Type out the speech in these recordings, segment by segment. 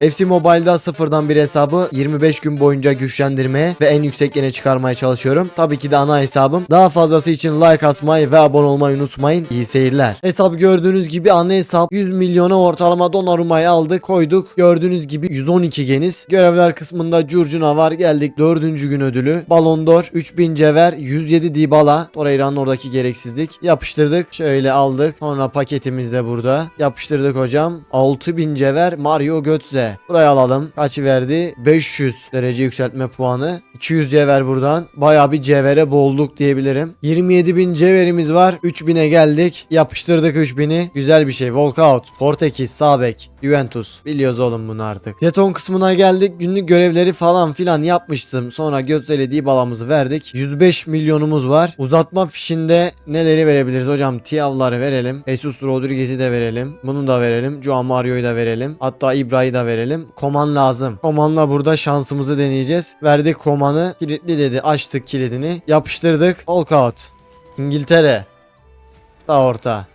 FC Mobile'da sıfırdan bir hesabı 25 gün boyunca güçlendirmeye ve en yüksek yene çıkarmaya çalışıyorum. Tabii ki de ana hesabım. Daha fazlası için like atmayı ve abone olmayı unutmayın. İyi seyirler. Hesap gördüğünüz gibi ana hesap 100 milyona ortalama donanmayı aldık koyduk. Gördüğünüz gibi 112 geniz. Görevler kısmında curcuna var geldik 4. gün ödülü. Ballon d'Or 3000 cever 107 Dybala. Torreira'nın oradaki gereksizlik. Yapıştırdık. Şöyle aldık. Sonra paketimiz de burada. Yapıştırdık hocam. 6000 cever Mario Götze. Buraya alalım. Kaç verdi? 500 derece yükseltme puanı. 200 cever buradan. Bayağı bir cevere boğulduk diyebilirim. 27.000 ceverimiz var. 3000'e geldik. Yapıştırdık 3000'i. Güzel bir şey. Walkout. Portekiz. Sabek. Juventus. Biliyoruz oğlum bunu artık. Jeton kısmına geldik. Günlük görevleri falan filan yapmıştım. Sonra Götze'yle Dybala'mızı verdik. 105 milyonumuz var. Uzatma fişinde neleri verebiliriz hocam? Tiav'ları verelim. Jesus Rodriguez'i de verelim. Bunu da verelim. Joao Mario'yu da verelim. Hatta İbrahim'i da verelim. Koman lazım. Komanla burada şansımızı deneyeceğiz. Verdik Koman'ı. Kilitli dedi. Açtık kilidini. Yapıştırdık. Walkout. İngiltere. Sağ orta.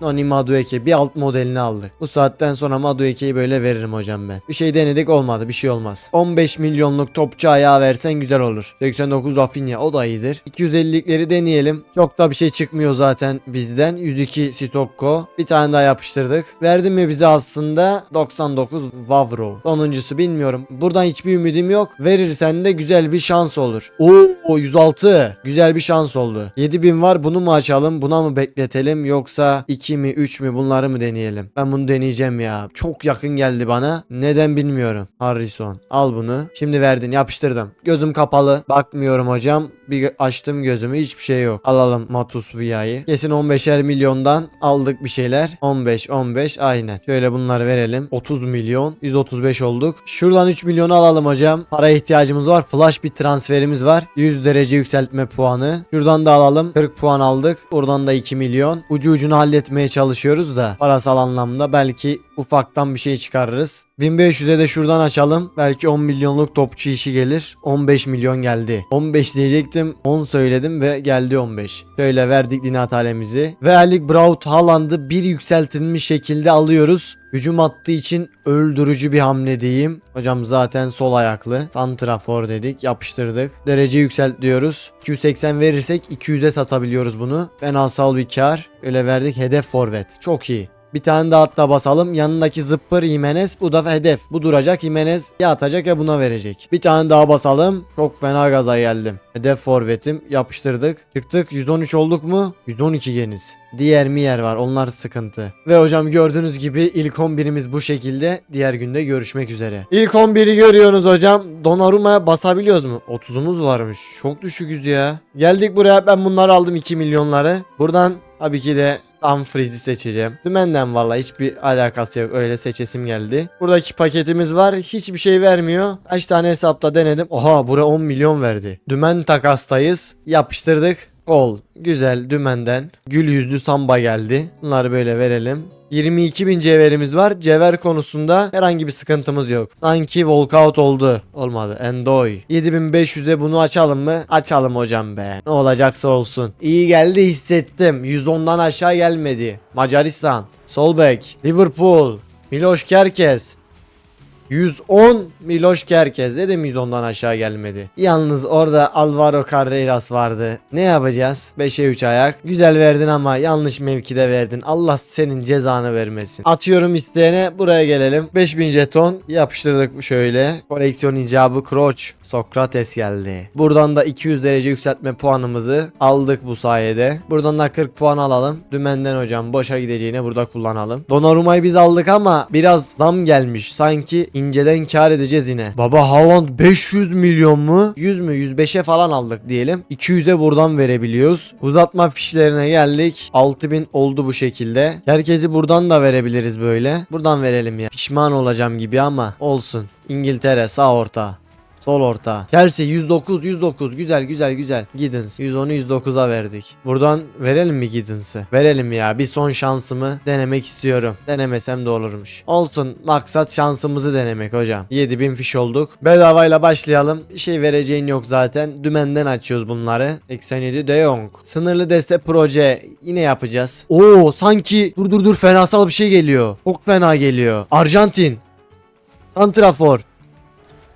Noni Madueke bir alt modelini aldık. Bu saatten sonra Madueke'yi böyle veririm hocam ben. Bir şey denedik olmadı bir şey olmaz. 15 milyonluk topçu ayağı versen güzel olur. 89 Rafinha o da iyidir. 250'likleri deneyelim. Çok da bir şey çıkmıyor zaten bizden. 102 Sitokko. Bir tane daha yapıştırdık. Verdi mi bize aslında 99 Vavro. Sonuncusu bilmiyorum. Buradan hiçbir ümidim yok. Verirsen de güzel bir şans olur. Oo 106. Güzel bir şans oldu. 7000 var bunu mu açalım buna mı bekletelim yoksa 2 mi 3 mü bunları mı deneyelim? Ben bunu deneyeceğim ya. Çok yakın geldi bana. Neden bilmiyorum. Harrison. Al bunu. Şimdi verdin yapıştırdım. Gözüm kapalı. Bakmıyorum hocam. Bir açtım gözümü hiçbir şey yok. Alalım Matus Viya'yı. Kesin 15'er milyondan aldık bir şeyler. 15 15 aynen. Şöyle bunları verelim. 30 milyon. 135 olduk. Şuradan 3 milyonu alalım hocam. Para ihtiyacımız var. Flash bir transferimiz var. 100 derece yükseltme puanı. Şuradan da alalım. 40 puan aldık. Oradan da 2 milyon. Ucu ucunu çalışıyoruz da parasal anlamda belki ufaktan bir şey çıkarırız. 1500'e de şuradan açalım. Belki 10 milyonluk topçu işi gelir. 15 milyon geldi. 15 diyecektim. 10 söyledim ve geldi 15. Şöyle verdik Dinat alemizi. Ve Erling Braut Haaland'ı bir yükseltilmiş şekilde alıyoruz. Hücum attığı için öldürücü bir hamle diyeyim. Hocam zaten sol ayaklı. Santrafor dedik. Yapıştırdık. Derece yükselt diyoruz. 280 verirsek 200'e satabiliyoruz bunu. Fenasal bir kar. Öyle verdik. Hedef forvet. Çok iyi. Bir tane daha hatta basalım. Yanındaki zıppır Jimenez. Bu da hedef. Bu duracak. Jimenez ya atacak ya buna verecek. Bir tane daha basalım. Çok fena gaza geldim. Hedef forvetim. Yapıştırdık. Çıktık. 113 olduk mu? 112 geniz. Diğer mi yer var. Onlar sıkıntı. Ve hocam gördüğünüz gibi ilk 11'imiz bu şekilde. Diğer günde görüşmek üzere. İlk 11'i görüyorsunuz hocam. Donnarumma'ya basabiliyoruz mu? 30'umuz varmış. Çok düşüküz ya. Geldik buraya. Ben bunları aldım 2 milyonları. Buradan tabii ki de Dumfries'i seçeceğim. Dümenden vallahi hiçbir alakası yok. Öyle seçesim geldi. Buradaki paketimiz var. Hiçbir şey vermiyor. Kaç tane hesapta denedim. Oha buraya 10 milyon verdi. Dümen takastayız. Yapıştırdık. Kol. Güzel dümenden. Gül yüzlü samba geldi. Bunları böyle verelim. 22 bin cevherimiz var. Cevher konusunda herhangi bir sıkıntımız yok. Sanki walkout oldu. Olmadı. Endoy. 7500'e bunu açalım mı? Açalım hocam be. Ne olacaksa olsun. İyi geldi hissettim. 110'dan aşağı gelmedi. Macaristan. Solbek. Liverpool. Miloš Kerkez. 110 Miloš Kerkez dedim 110'dan aşağı gelmedi. Yalnız orada Alvaro Carreras vardı. Ne yapacağız? 5'e 3 ayak. Güzel verdin ama yanlış mevkide verdin. Allah senin cezanı vermesin. Atıyorum isteyene buraya gelelim. 5000 jeton yapıştırdık şöyle. Koleksiyon icabı Kroç. Sokrates geldi. Buradan da 200 derece yükseltme puanımızı aldık bu sayede. Buradan da 40 puan alalım. Dümenden hocam boşa gideceğine burada kullanalım. Donnarumma'yı biz aldık ama biraz zam gelmiş. Sanki inceden kar edeceğiz yine. Baba Haaland 500 milyon mu? 100 mü? 105'e falan aldık diyelim. 200'e buradan verebiliyoruz. Uzatma fişlerine geldik. 6000 oldu bu şekilde. Herkesi buradan da verebiliriz böyle. Buradan verelim ya. Pişman olacağım gibi ama olsun. İngiltere sağ orta. Sol orta. Chelsea 109 109 güzel güzel güzel. Giddens 110'u 109'a verdik. Buradan verelim mi Giddens'ı? Verelim ya. Bir son şansımı denemek istiyorum. Denemesem de olurmuş. Olsun maksat şansımızı denemek hocam. 7000 fiş olduk. Bedavayla başlayalım. Bir şey vereceğin yok zaten. Dümenden açıyoruz bunları. 87 De Jong. Sınırlı deste proje yine yapacağız. Oo sanki dur dur dur fenasal bir şey geliyor. Çok fena geliyor. Arjantin. Santrafor.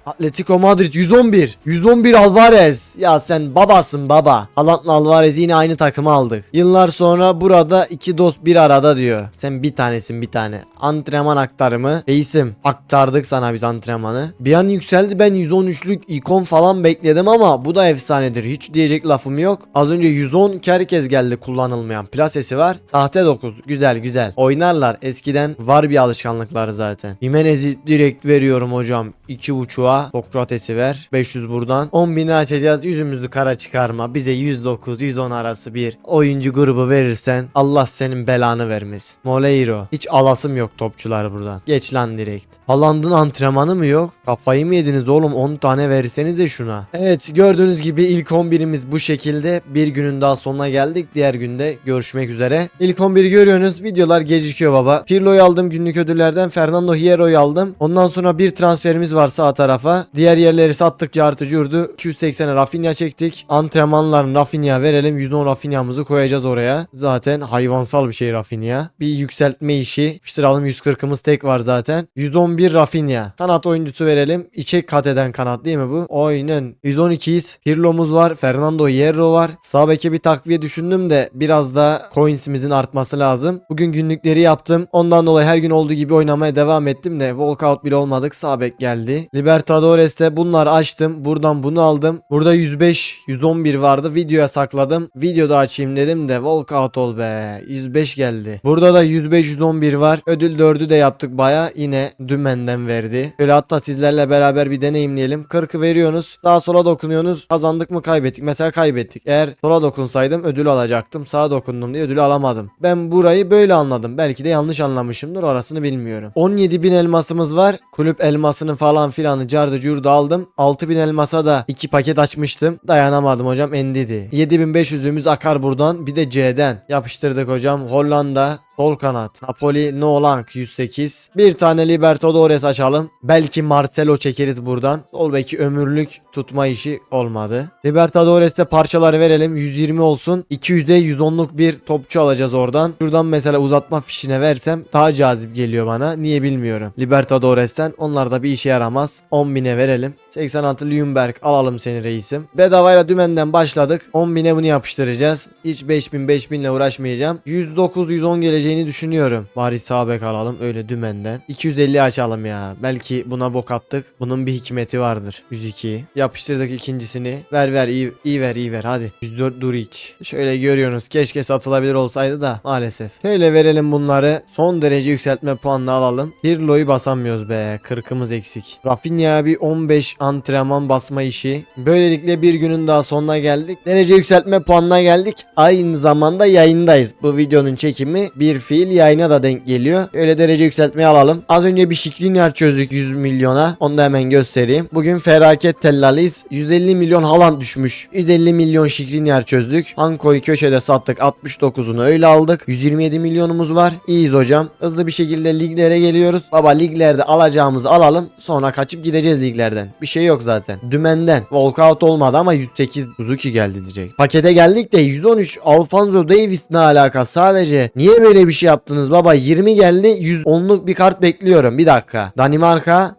Atletico Madrid 111. 111 Alvarez. Ya sen babasın baba. Haaland'la Alvarez yine aynı takımı aldık. Yıllar sonra burada iki dost bir arada diyor. Sen bir tanesin bir tane. Antrenman aktarımı. Reisim aktardık sana biz antrenmanı. Bir an yükseldi ben 113'lük ikon falan bekledim ama bu da efsanedir. Hiç diyecek lafım yok. Az önce 110 herkes geldi kullanılmayan. Plasesi var. Sahte 9. Güzel güzel. Oynarlar. Eskiden var bir alışkanlıkları zaten. Jimenez'i direkt veriyorum hocam. 2.5'a Sokrates'i ver. 500 buradan. 10 bini açacağız. Yüzümüzü kara çıkarma. Bize 109 110 arası bir oyuncu grubu verirsen Allah senin belanı vermesin. Moleiro. Hiç alasım yok topçular buradan. Geç lan direkt. Haaland'ın antrenmanı mı yok? Kafayı mı yediniz oğlum? 10 tane versenize şuna. Evet gördüğünüz gibi ilk 11'imiz bu şekilde. Bir günün daha sonuna geldik. Diğer günde görüşmek üzere. İlk 11'i görüyorsunuz. Videolar gecikiyor baba. Pirlo'yu aldım günlük ödüllerden. Fernando Hierro'yu aldım. Ondan sonra bir transferimiz var sağ tarafa. Diğer yerleri sattık cartı curdu. 280'e Rafinha çektik. Antrenmanlarını Rafinha verelim. 110 Rafinha'mızı koyacağız oraya. Zaten hayvansal bir şey Rafinha. Bir yükseltme işi. Yapıştıralım 140'ımız tek var zaten. 111 Rafinha. Kanat oyuncusu verelim. İçe kat eden kanat değil mi bu? Aynen. 112'yiz. Pirlo'muz var. Fernando Hierro var. Sağ bir takviye düşündüm de biraz da coinsimizin artması lazım. Bugün günlükleri yaptım. Ondan dolayı her gün olduğu gibi oynamaya devam ettim de walkout bile olmadık. Sağ bek geldi. Libertadores'te bunları açtım. Buradan bunu aldım. Burada 105, 111 vardı. Videoya sakladım. Videoda açayım dedim de walkout ol be. 105 geldi. Burada da 105, 111 var. Ödül 4'ü de yaptık baya. Yine dümenden verdi. Şöyle hatta sizlerle beraber bir deneyimleyelim. 40'ı veriyorsunuz. Sağa sola dokunuyorsunuz. Kazandık mı kaybettik. Mesela kaybettik. Eğer sola dokunsaydım ödül alacaktım. Sağa dokundum diye ödülü alamadım. Ben burayı böyle anladım. Belki de yanlış anlamışımdır. Orasını bilmiyorum. 17.000 elmasımız var. Kulüp elmasını falan filanı cardı curdu aldım. 6000 elmasa da 2 paket açmıştım. Dayanamadım hocam endidi. 7500'ümüz akar buradan. Bir de C'den yapıştırdık hocam. Hollanda Sol kanat. Napoli Nolank 108. Bir tane Libertadores açalım. Belki Marcelo çekeriz buradan. Sol beki ömürlük tutma işi olmadı. Libertadores'te parçaları verelim. 120 olsun. 200'de 110'luk bir topçu alacağız oradan. Şuradan mesela uzatma fişine versem daha cazip geliyor bana. Niye bilmiyorum. Libertadores'ten onlar da bir işe yaramaz. 10.000'e verelim. 86 Lüyenberg alalım seni reisim. Bedavayla dümenden başladık. 10.000'e bunu yapıştıracağız. Hiç 5000 5000 ile uğraşmayacağım. 109 110 geleceğini düşünüyorum. Bari sağ bek alalım öyle dümenden. 250 açalım ya. Belki buna bok attık. Bunun bir hikmeti vardır. 102. Yapıştırdık ikincisini. Ver ver iyi, iyi ver iyi ver hadi. 104 Duric. Şöyle görüyorsunuz. Keşke satılabilir olsaydı da maalesef. Şöyle verelim bunları. Son derece yükseltme puanını alalım. Pirlo'yu basamıyoruz be. 40'ımız eksik. Rafinha bir 15 antrenman basma işi. Böylelikle bir günün daha sonuna geldik. Derece yükseltme puanına geldik. Aynı zamanda yayındayız. Bu videonun çekimi bir fiil yayına da denk geliyor. Öyle derece yükseltmeyi alalım. Az önce bir Şikrinyar çözdük 100 milyona. Onu da hemen göstereyim. Bugün felaket tellaliyiz. 150 milyon Haaland düşmüş. 150 milyon Şikrinyar çözdük. Anko'yu köşede sattık. 69'unu öyle aldık. 127 milyonumuz var. İyiyiz hocam. Hızlı bir şekilde liglere geliyoruz. Baba liglerde alacağımızı alalım. Sonra kaçıp gideceğiz liglerden. Bir şey yok zaten. Dümenden. Walkout olmadı ama 108 Suzuki geldi diyecek. Pakete geldik de 113 Alfonso Davis ne alaka? Sadece niye böyle bir şey yaptınız baba? 20 geldi. 110'luk bir kart bekliyorum. Bir dakika. Danimarka.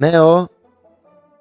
Ne?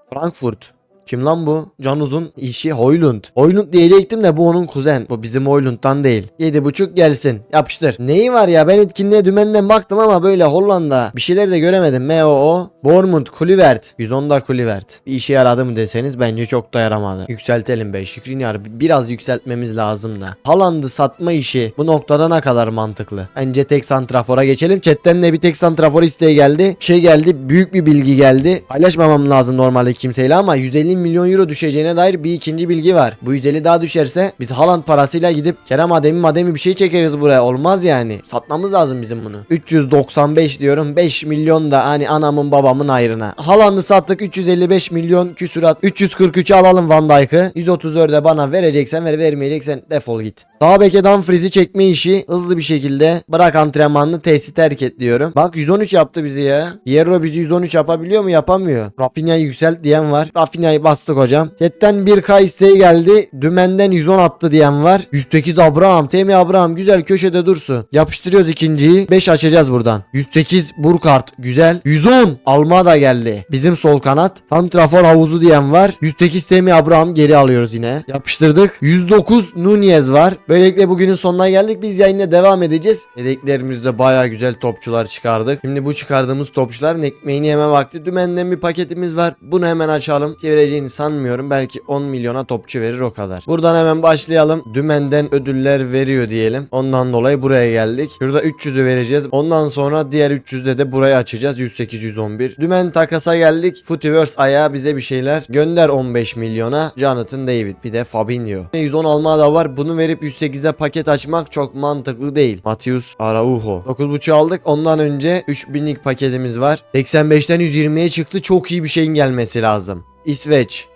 Frankfurt. Kim lan bu? Can Uzun işi Hoylund. Hoylund diyecektim de bu onun kuzen. Bu bizim Hoylund'dan değil. 7.5 gelsin. Yapıştır. Neyi var ya ben etkinliğe dümenden baktım ama böyle Hollanda bir şeyler de göremedim. MOO. Bournemouth Kulivert. 110'da Kulivert. Bir işe yaradı mı deseniz bence çok da yaramadı. Yükseltelim be Şikrinyar. Biraz yükseltmemiz lazım da. Haaland'ı satma işi bu noktada ne kadar mantıklı? Bence tek santrafora geçelim. Chatten de bir tek santrafor isteği geldi. Şey geldi. Büyük bir bilgi geldi. Paylaşmamam lazım normalde kimseyle ama 150 milyon euro düşeceğine dair bir ikinci bilgi var. Bu 150 daha düşerse biz Haaland parasıyla gidip Kerem Ademi Mademi bir şey çekeriz buraya. Olmaz yani. Satmamız lazım bizim bunu. 395 diyorum. 5 milyon da hani anamın babamın ayrına. Haaland'ı sattık 355 milyon küsurat. 343'ü alalım Van Dijk'ı. 134'e bana vereceksen ver vermeyeceksen defol git. Sağ beke Dumfries'i çekme işi hızlı bir şekilde bırak antrenmanını tesis terk et diyorum. Bak 113 yaptı bizi ya. Hierro bizi 113 yapabiliyor mu? Yapamıyor. Rafinha'yı yükselt diyen var. Rafinha'yı bastık hocam. Chatten 1K isteği geldi. Dümenden 110 attı diyen var. 108 Abraham. Temi Abraham güzel köşede dursun. Yapıştırıyoruz ikinciyi. 5 açacağız buradan. 108 Burkart güzel. 110 Almada geldi. Bizim sol kanat. Santrafor havuzu diyen var. 108 Temi Abraham geri alıyoruz yine. Yapıştırdık. 109 Nunez var. Böylelikle bugünün sonuna geldik. Biz yayına devam edeceğiz. Yedeklerimizde baya güzel topçular çıkardık. Şimdi bu çıkardığımız topçuların ekmeğini yeme vakti. Dümenden bir paketimiz var. Bunu hemen açalım. Çevireceğini sanmıyorum. Belki 10 milyona topçu verir o kadar. Buradan hemen başlayalım. Dümenden ödüller veriyor diyelim. Ondan dolayı buraya geldik. Şurada 300'ü vereceğiz. Ondan sonra diğer 300'de de burayı açacağız. 108 111. Dümen takasa geldik. Footiverse ayağı bize bir şeyler. Gönder 15 milyona. Jonathan David bir de Fabinho. 110 alma da var. Bunu verip 108'e paket açmak çok mantıklı değil. Matius Araujo. 9.5 aldık. Ondan önce 3000'lik paketimiz var. 85'ten 120'ye çıktı. Çok iyi bir şeyin gelmesi lazım. İsveç.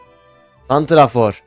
Santrafor.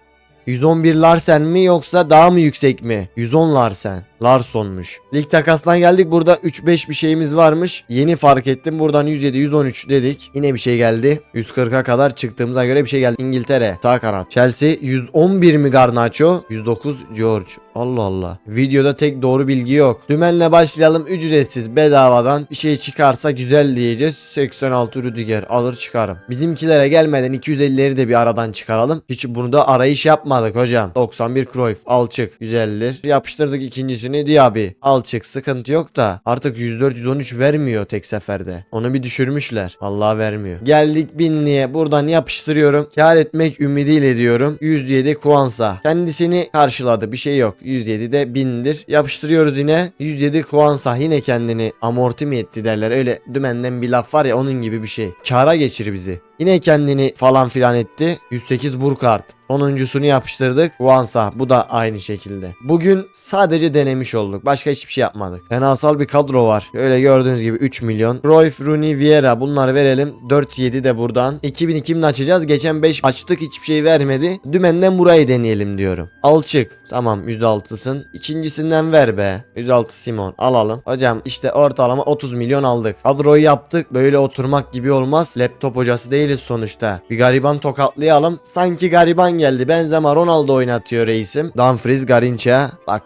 111 Larsen mi yoksa daha mı yüksek mi? 110 Larsen. Larson'muş. Lig takasına geldik. Burada 3-5 bir şeyimiz varmış. Yeni fark ettim. Buradan 107 113 dedik. Yine bir şey geldi. 140'a kadar çıktığımıza göre bir şey geldi. İngiltere. Sağ kanat. Chelsea 111 mi Garnacho? 109 George. Allah Allah. Videoda tek doğru bilgi yok. Dümenle başlayalım. Ücretsiz bedavadan bir şey çıkarsa güzel diyeceğiz. 86 Rüdiger alır çıkarım. Bizimkilere gelmeden 250'leri de bir aradan çıkaralım. Hiç bunu da arayış yapmadık hocam. 91 Cruyff alçık. Güzeldir. Yapıştırdık ikincisini Diaby. Alçık sıkıntı yok da artık 104-113 vermiyor tek seferde. Onu bir düşürmüşler. Vallahi vermiyor. Geldik binliğe. Buradan yapıştırıyorum. Kar etmek ümidiyle diyorum. 107 Kwanza. Kendisini karşıladı. Bir şey yok. 107 de 1000'dir. Yapıştırıyoruz yine. 107 Kwanza yine kendini amorti mi etti derler. Öyle dümenden bir laf var ya onun gibi bir şey. Kara geçir bizi. Yine kendini falan filan etti. 108 Burkart. Sonuncusunu yapıştırdık. Wansa bu da aynı şekilde. Bugün sadece denemiş olduk. Başka hiçbir şey yapmadık. Fenasal bir kadro var. Öyle gördüğünüz gibi 3 milyon. Cruyff, Rooney, Vieira bunları verelim. 4-7 de buradan. 2000 açacağız. Geçen 5 açtık hiçbir şey vermedi. Dümenden burayı deneyelim diyorum. Alçık. Tamam 106'sın. İkincisinden ver be. 106 Simon alalım. Hocam işte ortalama 30 milyon aldık. Kadroyu yaptık. Böyle oturmak gibi olmaz. Laptop hocası değiliz sonuçta. Bir gariban tokatlayalım. Sanki gariban geldi. Benzema Ronaldo oynatıyor reisim. Dumfries, Garincha, bak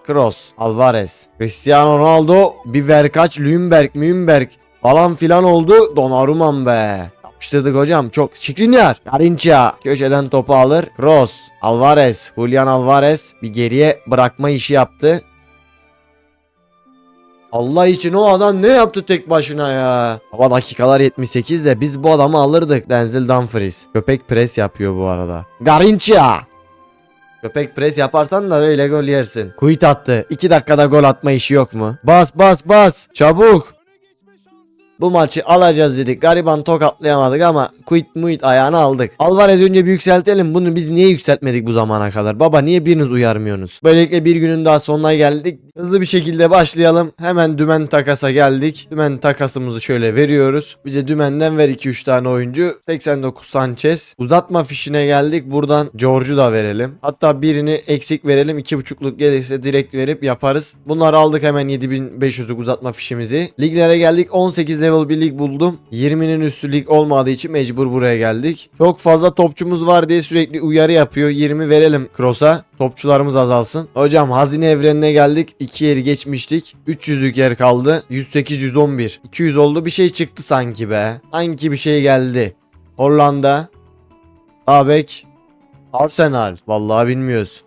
Alvarez, Cristiano Ronaldo, bir verkaç Lümberg, Mümberg falan filan oldu. Donnarumma be. Yapıştırdık hocam. Çok Şikrinyar. Garincha köşeden topu alır. Kroos, Alvarez, Julian Alvarez bir geriye bırakma işi yaptı. Allah için o adam ne yaptı tek başına ya? Ama dakikalar 78 de biz bu adamı alırdık. Denzel Dumfries. Köpek pres yapıyor bu arada. Garincha. Köpek pres yaparsan da öyle gol yersin. Kuyut attı. 2 dakikada gol atma işi yok mu? Bas bas bas. Çabuk. Bu maçı alacağız dedik. Gariban tokatlayamadık ama quit muit ayağını aldık. Alvarez önce bir yükseltelim. Bunu biz niye yükseltmedik bu zamana kadar? Baba niye biriniz uyarmıyorsunuz? Böylelikle bir günün daha sonuna geldik. Hızlı bir şekilde başlayalım. Hemen dümen takasa geldik. Dümen takasımızı şöyle veriyoruz. Bize dümenden ver 2-3 tane oyuncu. 89 Sanchez. Uzatma fişine geldik. Buradan George'u da verelim. Hatta birini eksik verelim. 2.5'luk gelirse direkt verip yaparız. Bunları aldık hemen 7500'lük uzatma fişimizi. Liglere geldik. 18 level bir lig buldum. 20'nin üstü lig olmadığı için mecbur buraya geldik. Çok fazla topçumuz var diye sürekli uyarı yapıyor. 20 verelim Cross'a. Topçularımız azalsın. Hocam hazine evrenine geldik. 2 yeri geçmiştik. 300'lük yer kaldı. 108 111. 200 oldu. Bir şey çıktı sanki be. Sanki bir şey geldi. Hollanda. Sabek. Arsenal. Vallahi bilmiyoruz.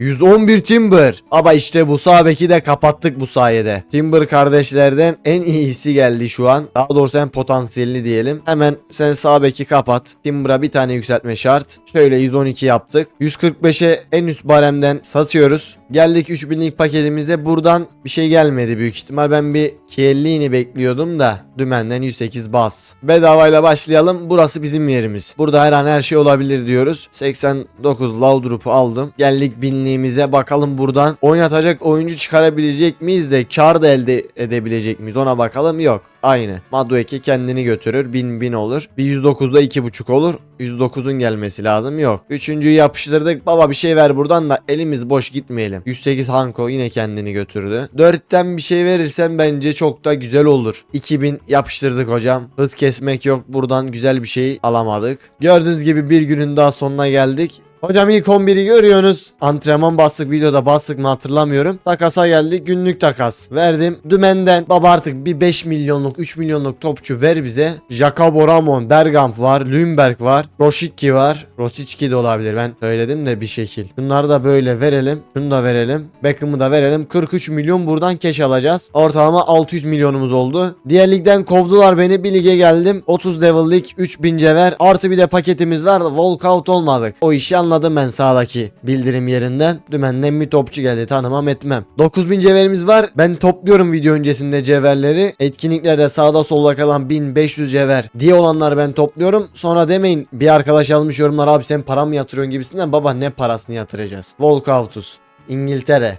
111 Timber. Ama işte bu sağ beki de kapattık bu sayede. Timber kardeşlerden en iyisi geldi şu an. Daha doğrusu en potansiyelli diyelim. Hemen sen sağ beki kapat. Timber'a bir tane yükseltme şart. Şöyle 112 yaptık. 145'e en üst baremden satıyoruz. Geldik 3000'lik paketimize. Buradan bir şey gelmedi büyük ihtimal. Ben bir Kielli'ni bekliyordum da. Dümenden 108 bas. Bedavayla başlayalım. Burası bizim yerimiz. Burada her an her şey olabilir diyoruz. 89 Laudrup'u aldım. Geldik binliğimize. Bakalım buradan oynatacak oyuncu çıkarabilecek miyiz de kar da elde edebilecek miyiz ona bakalım. Yok. Aynı. Madueke kendini götürür. 1000 1000 olur. Bir 109'da 2.5 olur. 109'un gelmesi lazım. Yok. Üçüncüyü yapıştırdık. Baba bir şey ver buradan da elimiz boş gitmeyelim. 108 Hanko yine kendini götürdü. 4'ten bir şey verirsen bence çok da güzel olur. 2000 yapıştırdık hocam. Hız kesmek yok. Buradan güzel bir şey alamadık. Gördüğünüz gibi bir günün daha sonuna geldik. Hocam ilk 11'i görüyorsunuz. Antrenman bastık videoda bastık mı hatırlamıyorum. Takasa geldik günlük takas. Verdim. Dümenden baba artık bir 5 milyonluk 3 milyonluk topçu ver bize. Jacobo Ramon, Bergkamp var, Lundberg var, Roşicki var. Rosicki de olabilir ben söyledim de bir şekil. Bunları da böyle verelim. Şunu da verelim. Beckham'ı da verelim. 43 milyon buradan keş alacağız. Ortalama 600 milyonumuz oldu. Diğer ligden kovdular beni. Bir lige geldim. 30 level lig 3000 cever. Artı bir de paketimiz var. Walkout olmadık. O işi anladım ben sağdaki bildirim yerinden. Dümenden bir topçu geldi. Tanımam etmem. 9000 cevherimiz var. Ben topluyorum video öncesinde cevherleri. Etkinliklerde sağda solda kalan 1500 cevher diye olanları ben topluyorum. Sonra demeyin bir arkadaş almış yorumlar abi sen para mı yatırıyorsun gibisinden. Baba ne parasını yatıracağız? Walkoutus. İngiltere.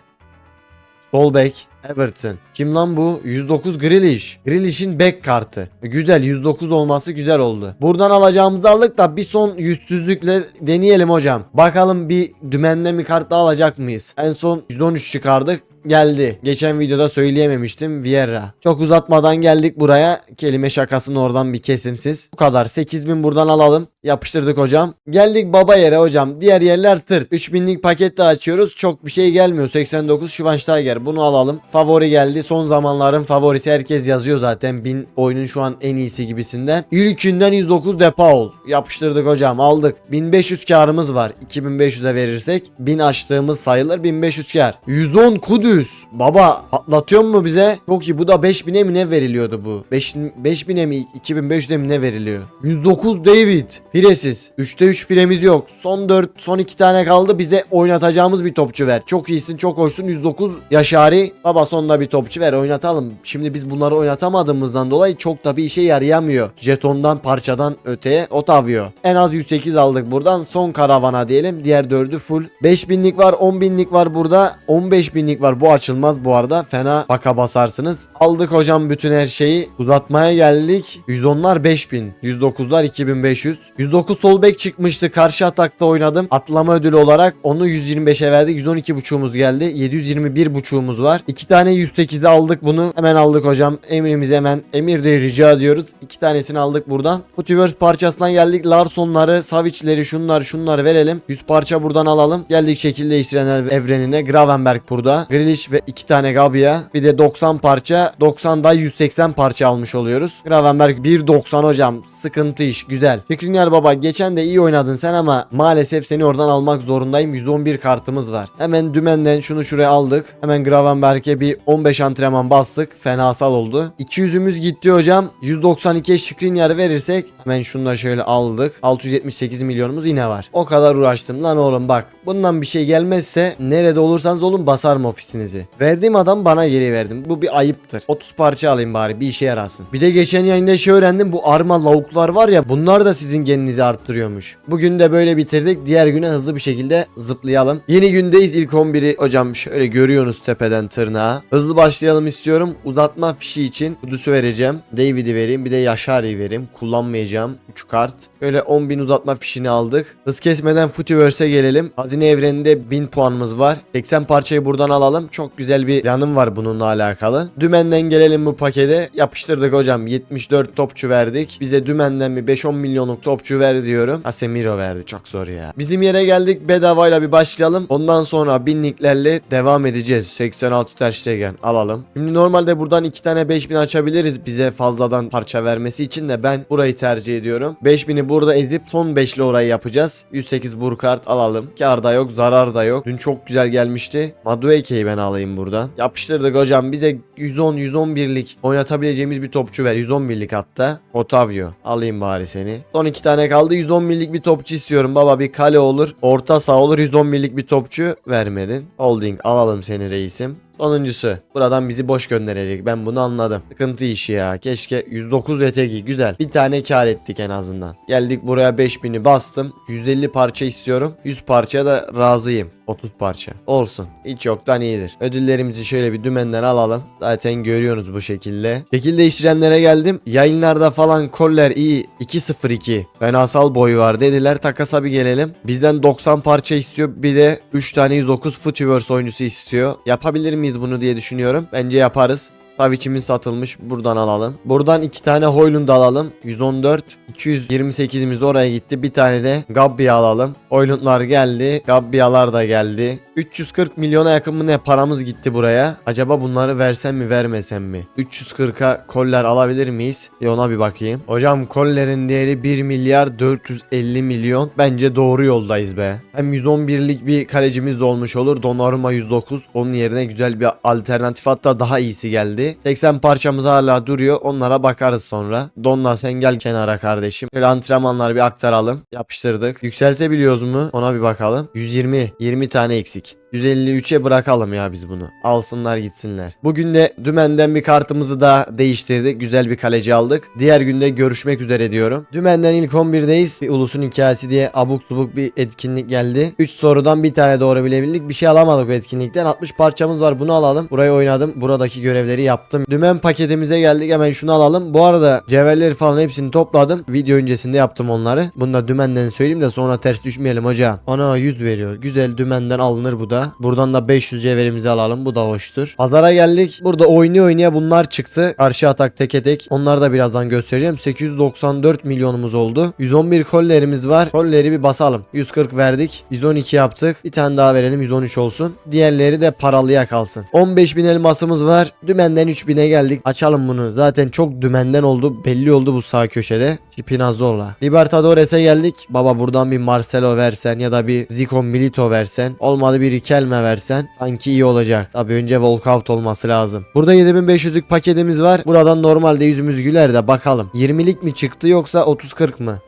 Solbek. Everton. Kim lan bu? 109 Grealish. Grealish'in back kartı. Güzel 109 olması güzel oldu. Buradan alacağımızı aldık da bir son yüzsüzlükle deneyelim hocam. Bakalım bir dümende mi kart alacak mıyız? En son 113 çıkardık geldi. Geçen videoda söyleyememiştim Vieira. Çok uzatmadan geldik buraya. Kelime şakasını oradan bir kesin siz. Bu kadar. 8000 buradan alalım. Yapıştırdık hocam. Geldik baba yere hocam. Diğer yerler tırt. 3000'lik paket de açıyoruz. Çok bir şey gelmiyor. 89 Schweinsteiger. Bunu alalım. Favori geldi. Son zamanların favorisi herkes yazıyor zaten. 1000 oyunun şu an en iyisi gibisinden. İlkünden 109 Depaul. Yapıştırdık hocam. Aldık. 1500 karımız var. 2500'e verirsek 1000 açtığımız sayılır. 1500 kar. 110 Kudüs. Baba atlatıyor mu bize? Çok iyi. Bu da 5000'e mi ne veriliyordu bu? 5 5000'e mi 2500'e mi ne veriliyor? 109 David. Firesiz. 3'te 3 firemiz yok. Son 4 son 2 tane kaldı. Bize oynatacağımız bir topçu ver. Çok iyisin çok hoşsun. 109 Yaşari. Baba sonunda bir topçu ver oynatalım. Şimdi biz bunları oynatamadığımızdan dolayı çok da bir işe yarayamıyor. Jetondan parçadan öteye Otavio. En az 108 aldık buradan. Son karavana diyelim. Diğer dördü full. 5000'lik var 10.000'lik var burada. 15.000'lik var. Bu açılmaz bu arada. Fena baka basarsınız. Aldık hocam bütün her şeyi. Uzatmaya geldik. 110'lar 5000. 109'lar 2500. 109 sol bek çıkmıştı. Karşı atakta oynadım. Atlama ödülü olarak onu 125'e verdik. 112 buçuğumuz geldi. 721 buçuğumuz var. 2 tane 108'de aldık bunu. Hemen aldık hocam. Emrimizi hemen emir de rica ediyoruz. 2 tanesini aldık buradan. Futiverse parçasından geldik. Larsonları, Savic'leri şunları şunları verelim. 100 parça buradan alalım. Geldik şekil değiştirenler evrenine. Gravenberg burada. Grealish ve 2 tane Gabia. Bir de 90 parça. 90'da 180 parça almış oluyoruz. Gravenberg 1.90 hocam. Sıkıntı iş. Güzel. Fikrinyar baba geçen de iyi oynadın sen ama maalesef seni oradan almak zorundayım. 111 kartımız var. Hemen dümenden şunu şuraya aldık. Hemen Gravenberg'e bir 15 antrenman bastık. Fenasal oldu. 200'ümüz gitti hocam. 192'ye Skriniar verirsek hemen şunu da şöyle aldık. 678 milyonumuz yine var. O kadar uğraştım lan oğlum bak. Bundan bir şey gelmezse nerede olursanız olun basarım ofisinizi. Verdiğim adam bana geri verdim. Bu bir ayıptır. 30 parça alayım bari bir işe yarasın. Bir de geçen yayında şey öğrendim. Bu arma lavuklar var ya bunlar da sizin geninizi arttırıyormuş. Bugün de böyle bitirdik. Diğer güne hızlı bir şekilde zıplayalım. Yeni gündeyiz. İlk 11'i hocam şöyle görüyorsunuz tepeden tırnağa. Hızlı başlayalım istiyorum. Uzatma fişi için Kudüs'ü vereceğim. David'i vereyim. Bir de Yaşar'ı vereyim. Kullanmayacağım. 3 kart. Böyle 10.000 uzatma fişini aldık. Hız kesmeden Footyverse'e gelelim. Hazine evreninde 1000 puanımız var. 80 parçayı buradan alalım. Çok güzel bir yanım var bununla alakalı. Dümenden gelelim bu pakete. Yapıştırdık hocam. 74 topçu verdik. Bize dümenden bir 5-10 milyonluk topçu ver diyorum. Asemiro verdi. Çok zor ya. Bizim yere geldik. Bedavayla bir başlayalım. Ondan sonra binliklerle devam edeceğiz. 86 Ter Stegen alalım. Şimdi normalde buradan 2 tane 5000 açabiliriz bize fazladan parça vermesi için de ben burayı tercih ediyorum. 5000'i burada ezip son 5'li orayı yapacağız. 108 Burkart alalım. Kar da yok, zarar da yok. Dün çok güzel gelmişti. Madueke'yi ben alayım buradan. Yapıştırdık hocam. Bize 110 111'lik oynatabileceğimiz bir topçu ver. 111'lik hatta. Otavio. Alayım bari seni. Son 2 tane kaldı. 111'lik bir topçu istiyorum. Baba bir kale olur. Orta saha olur. 111'lik bir topçu vermedin. Holding alalım seni reisim. Sonuncusu. Buradan bizi boş gönderecek. Ben bunu anladım. Sıkıntı işi ya. Keşke 109 VTG güzel. Bir tane kar ettik en azından. Geldik buraya 5000'i bastım. 150 parça istiyorum. 100 parçaya da razıyım. 30 parça. Olsun. Hiç yoktan iyidir. Ödüllerimizi şöyle bir dümenden alalım. Zaten görüyorsunuz bu şekilde. Şekil değiştirenlere geldim. Yayınlarda falan koller iyi. 202. Fenasal boy var dediler. Takasa bir gelelim. Bizden 90 parça istiyor. Bir de 3 tane 109 Footiverse oyuncusu istiyor. Yapabilir miyiz bunu diye düşünüyorum. Bence yaparız. Savic'imiz satılmış. Buradan alalım. Buradan iki tane Hoylund alalım. 114. 228'imiz oraya gitti. Bir tane de Gabbia alalım. Hoylundlar geldi. Gabbialar da geldi. 340 milyona yakın mı ne paramız gitti buraya. Acaba bunları versem mi vermesem mi? 340'a koller alabilir miyiz? Bir ona bir bakayım. Hocam kollerin değeri 1 milyar 450 milyon. Bence doğru yoldayız be. Hem 111'lik bir kalecimiz olmuş olur. Donnarumma 109. Onun yerine güzel bir alternatif hatta daha iyisi geldi. 80 parçamız hala duruyor. Onlara bakarız sonra. Donna sen gel kenara kardeşim. Şöyle antrenmanlar bir aktaralım. Yapıştırdık. Yükseltebiliyoruz mu? Ona bir bakalım. 120. 20 tane eksik. ettik. 153'e bırakalım ya biz bunu. Alsınlar gitsinler. Bugün de dümenden bir kartımızı da değiştirdik. Güzel bir kaleci aldık. Diğer günde görüşmek üzere diyorum. Dümenden ilk 11'deyiz. Bir ulusun hikayesi diye abuk subuk bir etkinlik geldi. 3 sorudan bir tane doğru bilebildik. Bir şey alamadık o etkinlikten. 60 parçamız var. Bunu alalım. Burayı oynadım. Buradaki görevleri yaptım. Dümen paketimize geldik. Hemen şunu alalım. Bu arada cevherleri falan hepsini topladım. Video öncesinde yaptım onları. Bunu da dümenden söyleyeyim de sonra ters düşmeyelim hocam. Ana 100 veriyor. Güzel dümenden alınır bu da. Buradan da 500 cevherimizi alalım. Bu da hoştur. Pazara geldik. Burada oynaya oynaya bunlar çıktı. Karşı atak teke tek. Onları da birazdan göstereceğim. 894 milyonumuz oldu. 111 kollerimiz var. Kolleri bir basalım. 140 verdik. 112 yaptık. Bir tane daha verelim. 113 olsun. Diğerleri de paralıya kalsın. 15 bin elmasımız var. Dümenden 3000'e geldik. Açalım bunu. Zaten çok dümenden oldu. Belli oldu bu sağ köşede. Spinazzola. Libertadores'e geldik. Baba buradan bir Marcelo versen ya da bir Zico Milito versen. Olmadı bir Riquelme versen. Sanki iyi olacak. Tabii önce walkout olması lazım. Burada 7500'lük paketimiz var. Buradan normalde yüzümüz güler de bakalım. 20'lik mi çıktı yoksa 30-40 mı?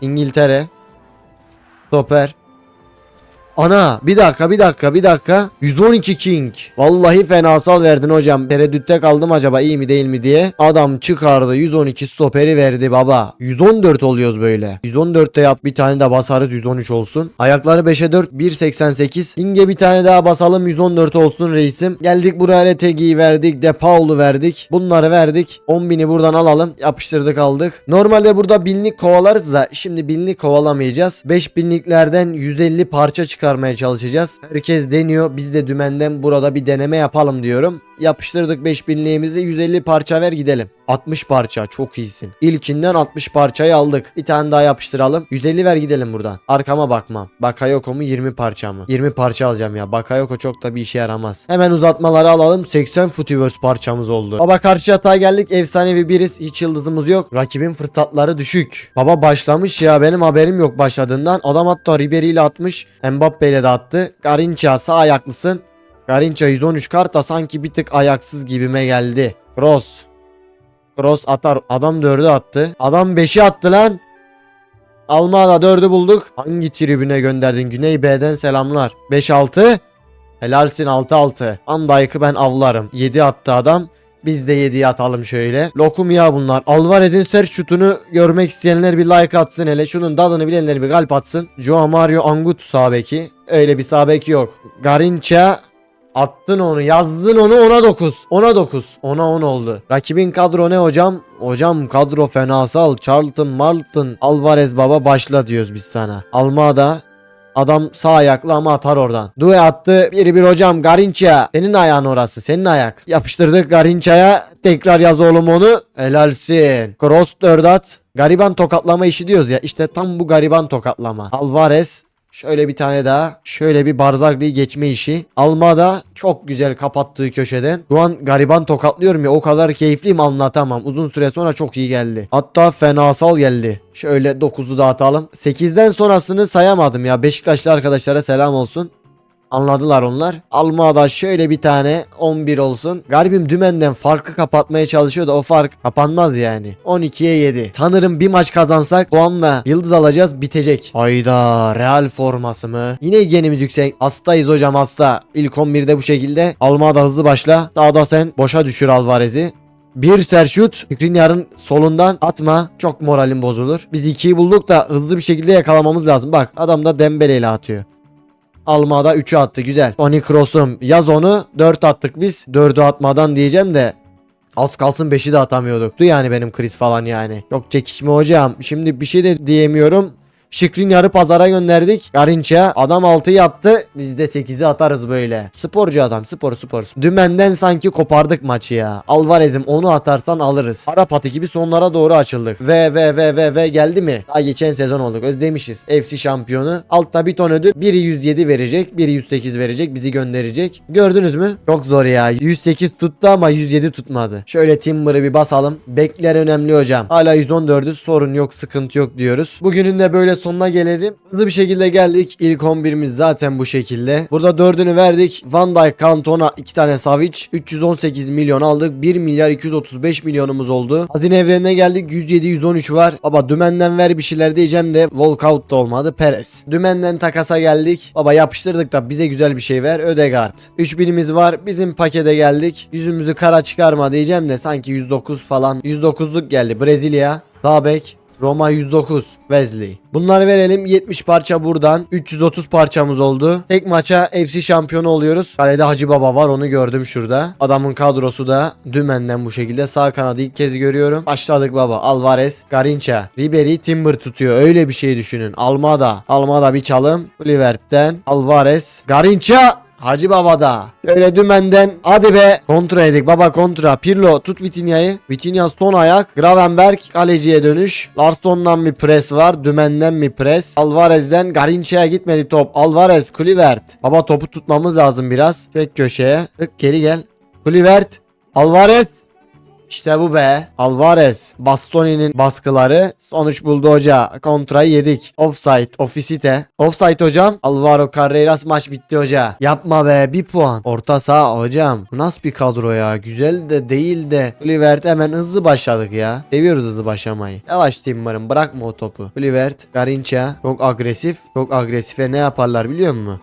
İngiltere. Stoper. Ana bir dakika bir dakika bir dakika. 112 King. Vallahi fenasal verdin hocam. Tereddütte kaldım acaba iyi mi değil mi diye. Adam çıkardı 112 stoperi verdi baba. 114 oluyoruz böyle. 114'te yap bir tane de basarız 113 olsun. Ayakları 5'e 4 1.88 Inge bir tane daha basalım 114 olsun reisim. Geldik buraya Retegi'yi verdik De Paul'u verdik. Bunları verdik. 10.000'i buradan alalım yapıştırdık aldık. Normalde burada binlik kovalarız da Şimdi binlik kovalamayacağız. 5000'liklerden 150 parça çıkarmaya çalışacağız. Herkes deniyor. Biz de dümenden burada bir deneme yapalım diyorum. Yapıştırdık 5000'liğimizi 150 parça ver gidelim. 60 parça çok iyisin. İlkinden 60 parçayı aldık. Bir tane daha yapıştıralım. 150 ver gidelim buradan. Arkama bakmam. Bakayoko mu 20 parça mı? 20 parça alacağım ya. Bakayoko çok da bir işe yaramaz. Hemen uzatmaları alalım. 80 Footiverse parçamız oldu. Baba karşı hata geldik. Efsanevi biriz. Hiç yıldızımız yok. Rakibin fırsatları düşük. Baba başlamış ya. Benim haberim yok başladığından. Adam hatta Ribery ile atmış. Mbappe ile de attı. Garinça sağ ayaklısın. Garinça 113 karta sanki bir tık ayaksız gibime geldi. Cross. Cross atar. Adam 4'ü attı. Adam 5'i attı lan. Almada 4'ü bulduk. Hangi tribüne gönderdin? Güney B'den selamlar. 5-6. Helalsin 6-6. Andayık'ı ben avlarım. 7 attı adam. Biz de 7'ye atalım şöyle. Lokum ya bunlar. Alvarez'in sert şutunu görmek isteyenler bir like atsın hele. Şunun tadını bilenler bir kalp atsın. Joao Mario Angut sağ beki. Öyle bir sağ bek yok. Garinça Attın onu yazdın onu ona 9 ona 9 ona 10 oldu Rakibin kadro ne hocam Hocam kadro fenasal Charlton Marlton Alvarez baba başla diyoruz biz sana Almada Adam sağ ayaklı ama atar oradan. Due attı. Biri bir hocam Garinça. Senin ayağın orası. Senin ayak. Yapıştırdık Garinça'ya. Tekrar yaz oğlum onu. Helalsin. Cross 4 at. Gariban tokatlama işi diyoruz ya. İşte tam bu gariban tokatlama. Alvarez. Şöyle bir tane daha. Şöyle bir Barzaglı'yı geçme işi. Almada çok güzel kapattığı köşeden. Şu an gariban tokatlıyorum ya o kadar keyifliyim anlatamam. Uzun süre sonra çok iyi geldi. Hatta fenasal geldi. Şöyle 9'u da atalım. 8'den sonrasını sayamadım ya. Beşiktaşlı arkadaşlara selam olsun. Anladılar onlar. Almada şöyle bir tane 11 olsun. Garibim dümenden farkı kapatmaya çalışıyor da o fark kapanmaz yani. 12'ye 7. Sanırım bir maç kazansak puanla yıldız alacağız bitecek. Hayda Real forması mı? Yine genimiz yüksek. Hastayız hocam hasta. İlk 11'de bu şekilde. Almada hızlı başla. Sağda sen boşa düşür Alvarez'i. Bir serşut Skriniar'ın solundan atma. Çok moralim bozulur. Biz ikiyi bulduk da hızlı bir şekilde yakalamamız lazım. Bak adam da Dembele ile atıyor. Almada 3'ü attı güzel. Toni Kroos'um yaz onu 4 attık biz. 4'ü atmadan diyeceğim de Az kalsın 5'i de atamıyorduk. Du yani benim kriz falan yani. Çok çekişme hocam. Şimdi bir şey de diyemiyorum. Şikrin pazara gönderdik. Garinç'a adam 6'yı yaptı. Biz de 8'i atarız böyle. Sporcu adam spor spor. Dümenden sanki kopardık maçı ya. Alvarez'im onu atarsan alırız. Arap atı gibi sonlara doğru açıldık. Ve ve ve ve ve geldi mi? Daha geçen sezon olduk. Özlemişiz. FC şampiyonu. Altta bir ton ödül. Biri 107 verecek. Biri 108 verecek. Bizi gönderecek. Gördünüz mü? Çok zor ya. 108 tuttu ama 107 tutmadı. Şöyle Timber'ı bir basalım. Bekler önemli hocam. Hala 114'ü sorun yok sıkıntı yok diyoruz. Bugünün de böyle sonuna gelelim. Hızlı bir şekilde geldik. İlk 11'imiz zaten bu şekilde. Burada dördünü verdik. Van Dijk, Cantona, 2 tane Savic. 318 milyon aldık. 1 milyar 235 milyonumuz oldu. Hazine evrenine geldik. 107 113 var. Baba dümenden ver bir şeyler diyeceğim de walkout da olmadı. Perez. Dümenden takasa geldik. Baba yapıştırdık da bize güzel bir şey ver. Ödegard. 3000'imiz var. Bizim pakete geldik. Yüzümüzü kara çıkarma diyeceğim de sanki 109 falan. 109'luk geldi. Brezilya. Sağ bek. Roma 109 Wesley. Bunları verelim 70 parça buradan 330 parçamız oldu. Tek maça FC şampiyonu oluyoruz. Kalede Hacı Baba var onu gördüm şurada. Adamın kadrosu da dümenden bu şekilde sağ kanadı ilk kez görüyorum. Başladık baba. Alvarez, Garincha, Ribery, Timber tutuyor. Öyle bir şey düşünün. Almada. Almada bir çalım. Kluivert'ten Alvarez, Garincha Hacı Baba'da. Şöyle dümenden hadi be. Kontra edik baba kontra. Pirlo tut Vitinha'yı. Vitinha son ayak. Gravenberg kaleciye dönüş. Larsson'dan bir pres var. Dümenden bir pres. Alvarez'den Garinça'ya gitmedi top. Alvarez Kluivert. Baba topu tutmamız lazım biraz. Çek köşeye. Tık geri gel. Kluivert. Alvarez. İşte bu be. Alvarez. Bastoni'nin baskıları sonuç buldu hoca. Kontrayı yedik. Offside. Ofisite. Offside hocam. Alvaro Carreras maç bitti hoca. Yapma be. Bir puan. Orta saha hocam. Bu nasıl bir kadro ya? Güzel de değil de. Kluivert hemen hızlı başladık ya. Seviyoruz hızlı başlamayı. Yavaş Timber'ın. Bırakma o topu. Kluivert. Garinça. Çok agresif. Çok agresife ne yaparlar biliyor musun?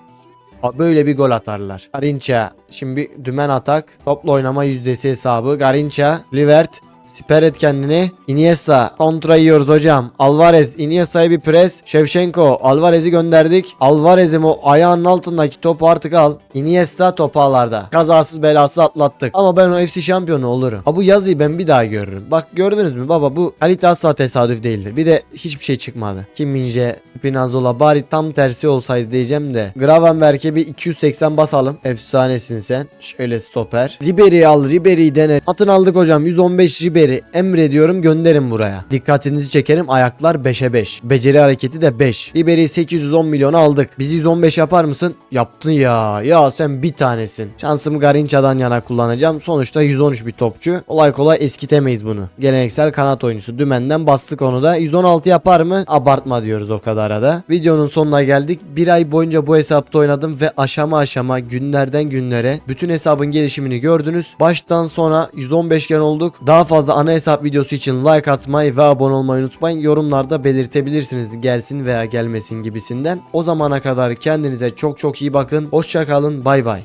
Böyle bir gol atarlar. Garinça. Şimdi dümen atak. Topla oynama yüzdesi hesabı. Garinça. Livert. Siper et kendini. Iniesta. Kontra yiyoruz hocam. Alvarez. Iniesta'ya bir pres. Shevchenko. Alvarez'i gönderdik. Alvarez'im o ayağının altındaki topu artık al. Iniesta topu ağlarda. Kazasız belasız atlattık. Ama ben o FC şampiyonu olurum. Ha bu yazıyı ben bir daha görürüm. Bak gördünüz mü baba bu kalite asla tesadüf değildir. Bir de hiçbir şey çıkmadı. Kim Minje, Spinazzola bari tam tersi olsaydı diyeceğim de. Gravenberg'e bir 280 basalım. Efsanesin sen. Şöyle stoper. Ribery'i al. Ribery'i dene. Satın aldık hocam. 115 Ribery. Emrediyorum gönderin buraya. Dikkatinizi çekerim. Ayaklar 5'e 5. Beceri hareketi de 5. Ribery'i 810 milyona aldık. Bizi 115 yapar mısın? Yaptın ya. Ya sen bir tanesin. Şansımı Garinça'dan yana kullanacağım. Sonuçta 113 bir topçu. Kolay kolay eskitemeyiz bunu. Geleneksel kanat oyuncusu. Dümenden bastık onu da. 116 yapar mı? Abartma diyoruz o kadar da. Videonun sonuna geldik. Bir ay boyunca bu hesapta oynadım ve aşama aşama günlerden günlere bütün hesabın gelişimini gördünüz. Baştan sona 115 gen olduk. Daha fazla ana hesap videosu için like atmayı ve abone olmayı unutmayın. Yorumlarda belirtebilirsiniz gelsin veya gelmesin gibisinden. O zamana kadar kendinize çok çok iyi bakın. Hoşçakalın. Bay bay.